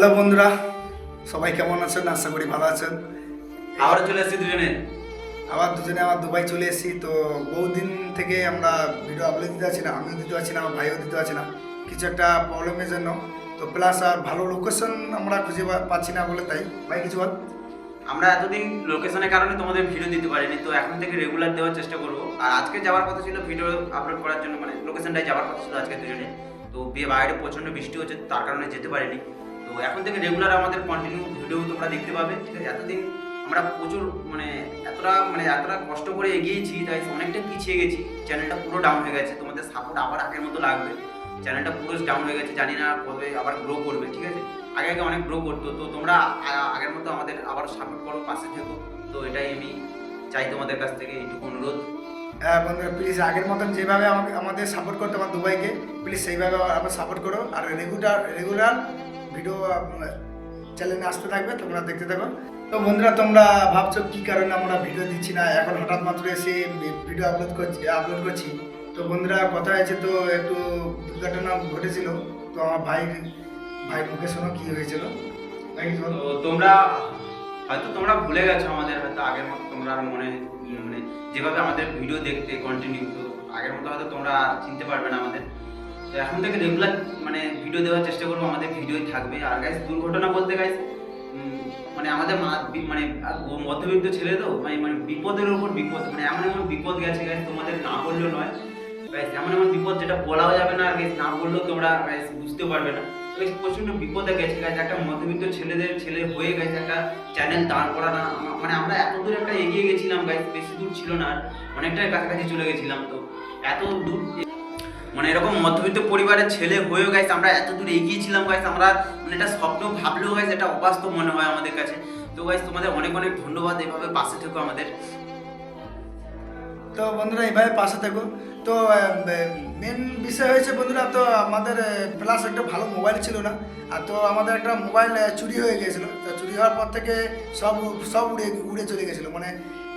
Hello বন্ধুরা সবাই কেমন আছেন? আশা করি ভালো আছেন। আবার চলে এসেছি দুজনে। আবার দুজনে আবার দুবাই চলে এসেছি। তো বহুদিন থেকে আমরা ভিডিও আপলোড দিতে পারছি না আমিও দিতে পারছি না আমার ভাইও দিতে পারছি না। কিছু একটা প্রবলেমের জন্য। তো প্লাস আর ভালো লোকেশন আমরা খুঁজে পাচ্ছি না বলে তাই। ভাই কিছু বল। আমরা এতদিন লোকেশনের কারণে তোমাদের ভিডিও দিতে পারিনি তো এখন থেকে রেগুলার দেওয়ার চেষ্টা করব। আর আজকে যাওয়ার কথা ছিল ভিডিও আপলোড করার জন্য মানে লোকেশনটাই যাওয়ার কথা ছিল আজকে দুজনে। তো বিয়ে বাইরে প্রচণ্ড বৃষ্টি হচ্ছে তার কারণে যেতে পারিনি। এখন থেকে রেগুলার আমাদের কন্টিনিউ ভিডিও তোমরা দেখতে পাবে, ঠিক আছে? এতদিন আমরা প্রচুর মানে এতটা মানে এতটা কষ্ট করে এগিয়েছি, তাই অনেকটা পিছিয়ে গেছি। চ্যানেলটা পুরো ডাউন হয়ে গেছে, তোমাদের সাপোর্ট আবার আগের মতো লাগবে। চ্যানেলটা পুরো ডাউন হয়ে গেছে, জানি না কবে আবার গ্রো করবে, ঠিক আছে? আগে আগে অনেক গ্রো করতো, তো তোমরা আগের মতো আমাদের আবার সাপোর্ট করো, পাশে থেকো। তো এটাই আমি চাই তোমাদের কাছ থেকে এইটুকু অনুরোধ। হ্যাঁ বন্ধুরা প্লিজ আগের মতন যেভাবে আমাকে, আমাদের সাপোর্ট করতো আমার দুবাইকে প্লিজ সেইভাবে আবার সাপোর্ট করো। আর রেগুলার রেগুলার ভিডিও চ্যানেলে আসতে থাকবে তোমরা দেখতে থাকো। তো বন্ধুরা তোমরা ভাবছ কি কারণে আমরা ভিডিও দিচ্ছি না? এখন হঠাৎ মাত্র এসে ভিডিও আপলোড করছি আপলোড করছি। তো বন্ধুরা কথা হয়েছে তো একটু দুর্ঘটনা ঘটেছিল। তো আমার ভাই ভাই মুখে শোনো কি হয়েছিল। তোমরা হয়তো তোমরা ভুলে গেছো আমাদের হয়তো আগের মতো তোমরা আর মনে মানে যেভাবে আমাদের ভিডিও দেখতে কন্টিনিউ তো আগের মতো হয়তো তোমরা আর চিনতে পারবে না আমাদের। এখন থেকে রেগুলার মানে ভিডিও দেওয়ার চেষ্টা করব, আমাদের ভিডিওই থাকবে। আর গাইস দুর্ঘটনা বলতে গাইস মানে আমাদের মা- মানে মধ্যবিত্ত ছেলে তো মানে মানে বিপদের উপর বিপদ মানে এমন এমন বিপদ গেছে গাইস তোমাদের না বললেও নয়। গাইস এমন এমন বিপদ যেটা বলাও যাবে না, আর গাইস না বললেও তোমরা গাইস বুঝতে পারবে না। গাইস প্রচণ্ড বিপদে গেছে গাইস একটা মধ্যবিত্ত ছেলেদের, ছেলে হয়ে গেছে একটা চ্যানেল দাঁড় করা না মানে আমরা এত দূর একটা এগিয়ে গেছিলাম গাইস বেশি দূর ছিল না, আর অনেকটাই কাছাকাছি চলে গেছিলাম তো। এত দূর মানে এরকম মধ্যবিত্ত পরিবারের ছেলে হয়েও গাইস আমরা এত দূর এগিয়েছিলাম গাইস আমরা মানে এটা স্বপ্ন ভাবলেও গাইস এটা অবাস্তব মনে হয় আমাদের কাছে। তো গাইস তোমাদের অনেক অনেক ধন্যবাদ এইভাবে পাশে থেকো আমাদের। তো বন্ধুরা এইভাবে পাশে থাকো। তো মেন বিষয় হয়েছে বন্ধুরা, তো আমাদের প্লাস একটা ভালো মোবাইল ছিল না। আর তো আমাদের একটা মোবাইল চুরি হয়ে গিয়েছিল। তো চুরি হওয়ার পর থেকে সব সব উড়ে উড়ে চলে গেছিল মানে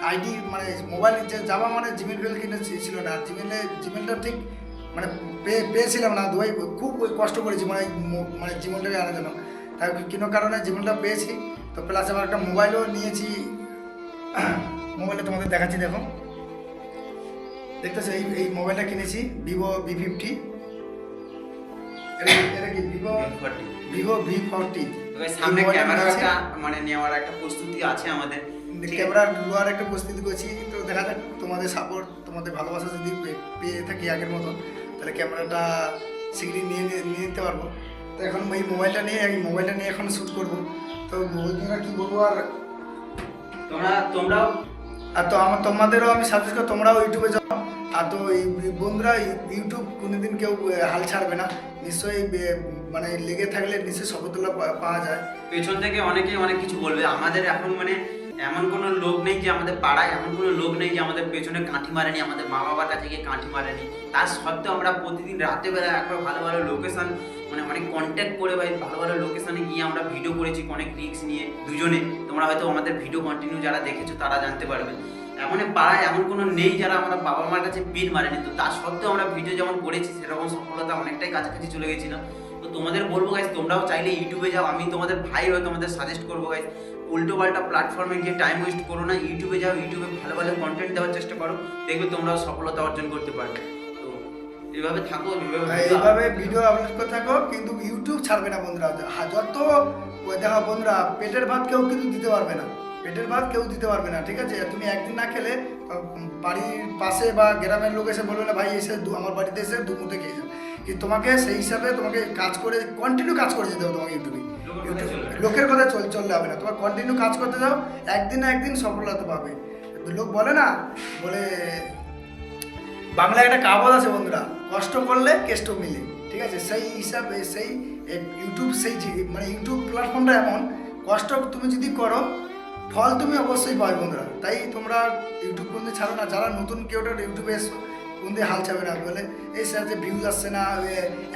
আইডি মানে মোবাইল যে যাওয়া মানে জিমেল ফেল কিনে ছিল না। জিমেলে জিমেলটা ঠিক মানে পেয়ে পেয়েছিলাম না দুবাই খুব কষ্ট করেছি মানে মানে জীবনটাকে আনার জন্য। তাই কোনো কারণে জীবনটা পেয়েছি? তো প্লাস আবার একটা মোবাইলও নিয়েছি। মোবাইলটা তোমাদের দেখাচ্ছি দেখো। দেখতেছো এই এই মোবাইলটা কিনেছি ভিভো ভি ফিফটি এটা কি ভিভো ভিভো ভি ফোরটি সামনে মানে নেওয়ার একটা প্রস্তুতি আছে আমাদের? লোয়ার একটা প্রস্তুতি করছি তো দেখা যাক তোমাদের সাপোর্ট তোমাদের ভালোবাসা যদি পেয়ে থাকি আগের মতো তাহলে ক্যামেরাটা শীঘ্রই নিয়ে নিয়ে নিতে পারব। তো এখন এই মোবাইলটা নিয়ে এই মোবাইলটা নিয়ে এখন শ্যুট করব। তো বন্ধুরা কি বলব আর? তোমরা তোমরাও? আর তো আমার তোমাদেরও আমি সাজেস্ট করি তোমরাও ইউটিউবে যাও। আর তো এই বন্ধুরা ইউটিউব কোনোদিন কেউ হাল ছাড়বে না। নিশ্চয়ই মানে লেগে থাকলে নিশ্চয়ই সফলতা পাওয়া যায়। পেছন থেকে অনেকেই অনেক কিছু বলবে। আমাদের এখন মানে এমন কোনো লোক নেই যে আমাদের পাড়ায়, এমন কোনো লোক নেই যে আমাদের পেছনে কাঁঠি মারেনি, আমাদের মা বাবার কাছে গিয়ে কাঠি মারেনি। তার সত্ত্বেও আমরা প্রতিদিন রাতে বেলা একবার ভালো ভালো লোকেশন মানে অনেক কন্ট্যাক্ট করে ভাই ভালো ভালো লোকেশানে গিয়ে আমরা ভিডিও করেছি অনেক রিক্স নিয়ে দুজনে। তোমরা হয়তো আমাদের ভিডিও কন্টিনিউ যারা দেখেছ তারা জানতে পারবে। এমন পাড়ায় এমন কোনো নেই যারা আমরা বাবা মার কাছে পিন মারেনি। তো তার সত্ত্বেও আমরা ভিডিও যেমন করেছি, সেরকম সফলতা অনেকটাই কাছাকাছি চলে গেছিলাম। তো তোমাদের বলব গাইজ তোমরাও চাইলে ইউটিউবে যাও, আমি তোমাদের ভাই হয়ে তোমাদের সাজেস্ট করব গাইজ উল্টো পাল্টা প্ল্যাটফর্মে গিয়ে টাইম ওয়েস্ট করো না ইউটিউবে যাও ইউটিউবে ভালো ভালো কন্টেন্ট দেওয়ার চেষ্টা করো দেখবে তোমরাও সফলতা অর্জন করতে পারবে। তো এইভাবে থাকো এইভাবে এইভাবে ভিডিও আপলোড করতে থাকো কিন্তু ইউটিউব ছাড়বে না বন্ধুরা। যত ওই দেখো বন্ধুরা পেটের ভাত কেউ কিন্তু দিতে পারবে না। পেটের ভাত কেউ দিতে পারবে না ঠিক আছে? তুমি একদিন না খেলে বাড়ির পাশে বা গ্রামের লোক এসে বলবে না ভাই এসে দু- আমার বাড়িতে এসে দু মুঠে খেয়ে যাও। কিন্তু তোমাকে সেই হিসাবে তোমাকে কাজ করে কন্টিনিউ কাজ করে যেতে হবে তোমাকে ইউটিউবে না। লোকের কথা চল চললে হবে না। তোমার কন্টিনিউ কাজ করতে যাও একদিন না একদিন সফলতা পাবে। লোক বলে না, বলে, বাংলায় একটা কাবত আছে বন্ধুরা, কষ্ট করলে কেষ্ট মিলে। ঠিক আছে? সেই হিসাবে, সেই ইউটিউব সেই মানে ইউটিউব প্ল্যাটফর্মটা এমন, কষ্ট তুমি যদি করো, ফল তুমি অবশ্যই পাবে বন্ধুরা। তাই তোমরা ইউটিউব কোন ছাড়ো না, যারা নতুন কেউ ইউটিউবে এসো দিয়ে হাল চাবে না। বলে, এই স্যার যে ভিউজ আসছে না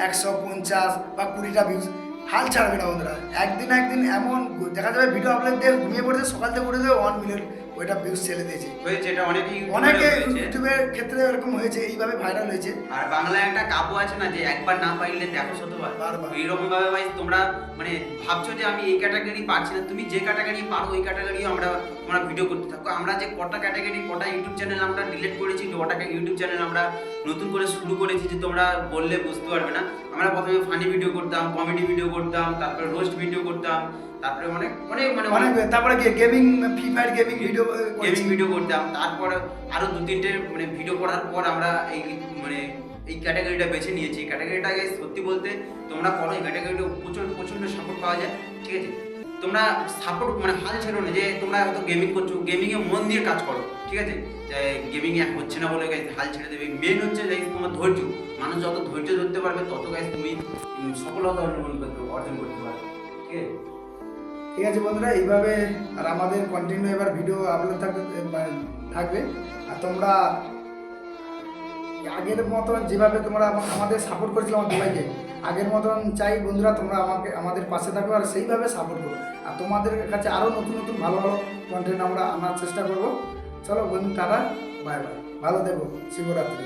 একশো পঞ্চাশ বা কুড়িটা ভিউজ হাল ছাড়বে না বন্ধুরা। একদিন একদিন এমন দেখা যাবে ভিডিও আপলোড দিয়ে ঘুমিয়ে পড়েছে সকাল থেকে উঠে ওয়ান মিলিয়ন ওইটা ভিউজ ছেড়ে দিয়েছে। হয়েছে এটা অনেকেই অনেকে ইউটিউবের ক্ষেত্রে এরকম হয়েছে এইভাবে ভাইরাল হয়েছে। আর বাংলায় একটা কাব্য আছে না যে একবার না পাইলে দেখো শতবার। এইরকম ভাবে ভাই তোমরা মানে ভাবছ যে আমি এই ক্যাটাগরি পারছি না তুমি যে ক্যাটাগরি পারো ওই ক্যাটাগরিও আমরা তোমরা ভিডিও করতে থাকো আমরা যে কটা ক্যাটাগরি কটা ইউটিউব চ্যানেল আমরা ডিলিট করেছি কটা ইউটিউব চ্যানেল আমরা নতুন করে শুরু করেছি যে তোমরা বললে বুঝতে পারবে না। আমরা প্রথমে ফানি ভিডিও করতাম কমেডি ভিডিও করতাম তারপরে রোস্ট ভিডিও করতাম তারপরে অনেক অনেক মানে অনেক তারপরে কি gaming Free Fire gaming video gaming video করতাম তারপর আরও দু তিনটে মানে ভিডিও করার পর আমরা এই মানে এই ক্যাটাগরিটা বেছে নিয়েছি। ক্যাটাগরিটাকে সত্যি বলতে তোমরা করো এই ক্যাটাগরিটা প্রচুর প্রচণ্ড সাপোর্ট পাওয়া যায় ঠিক আছে? তোমরা সাপোর্ট মানে হাল ছেড়ো না যে তোমরা হয়তো গেমিং করছ গেমিং এ মন দিয়ে কাজ করো। ঠিক আছে? গেমিং এ হচ্ছে না বলে guys, হাল ছেড়ে দেবে। মেন হচ্ছে guys, তোমার ধৈর্য। মানুষ যত ধৈর্য ধরতে পারবে, তত গাইজ তুমি সফলতা অর্জন করতে অর্জন করতে পারবে। ঠিক আছে? ঠিক আছে বন্ধুরা, এইভাবে আর আমাদের কন্টিনিউ এবার ভিডিও আপলোড থাকবে থাকবে। আর তোমরা আগের মতন যেভাবে তোমরা আমাদের সাপোর্ট করেছিল আমার দুবাইকে আগের মতন চাই বন্ধুরা তোমরা আমাকে, আমাদের পাশে থাকো আর সেইভাবে সাপোর্ট করো। আর তোমাদের কাছে আরও নতুন নতুন ভালো ভালো কন্টেন্ট আমরা আনার চেষ্টা করব। চলো বন্ধু টাটা বাই বাই। ভালো দেবো শিবরাত্রি